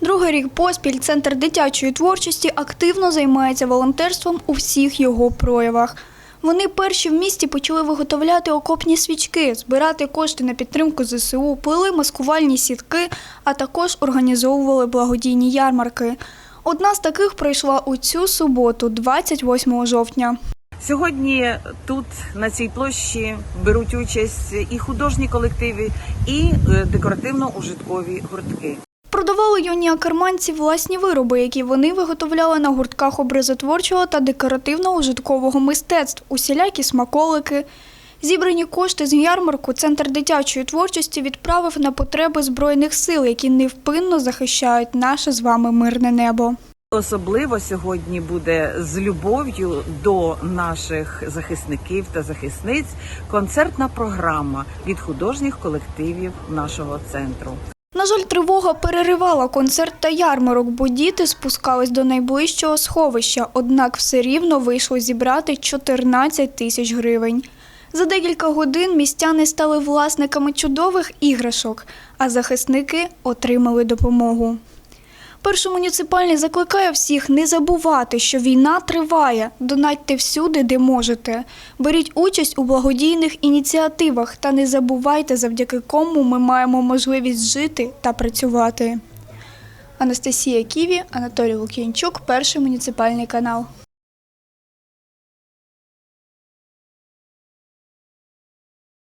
Другий рік поспіль центр дитячої творчості активно займається волонтерством у всіх його проявах. Вони перші в місті почали виготовляти окопні свічки, збирати кошти на підтримку ЗСУ, плели маскувальні сітки, а також організовували благодійні ярмарки. Одна з таких пройшла у цю суботу, 28 жовтня. Сьогодні тут на цій площі беруть участь і художні колективи, і е, декоративно-ужиткові гуртки. Продавали юні акерманці власні вироби, які вони виготовляли на гуртках образотворчого та декоративно-ужиткового мистецтв, усілякі смаколики. Зібрані кошти з ярмарку Центр дитячої творчості відправив на потреби Збройних сил, які невпинно захищають наше з вами мирне небо. Особливо сьогодні буде з любов'ю до наших захисників та захисниць концертна програма від художніх колективів нашого центру. На жаль, тривога переривала концерт та ярмарок, бо діти спускались до найближчого сховища, однак все рівно вийшло зібрати 14 тисяч гривень. За декілька годин містяни стали власниками чудових іграшок, а захисники отримали допомогу. Перший муніципальний закликає всіх не забувати, що війна триває. Донатьте всюди, де можете. Беріть участь у благодійних ініціативах та не забувайте, завдяки кому ми маємо можливість жити та працювати. Анастасія Ківі, Анатолій Лук'янчук, перший муніципальний канал.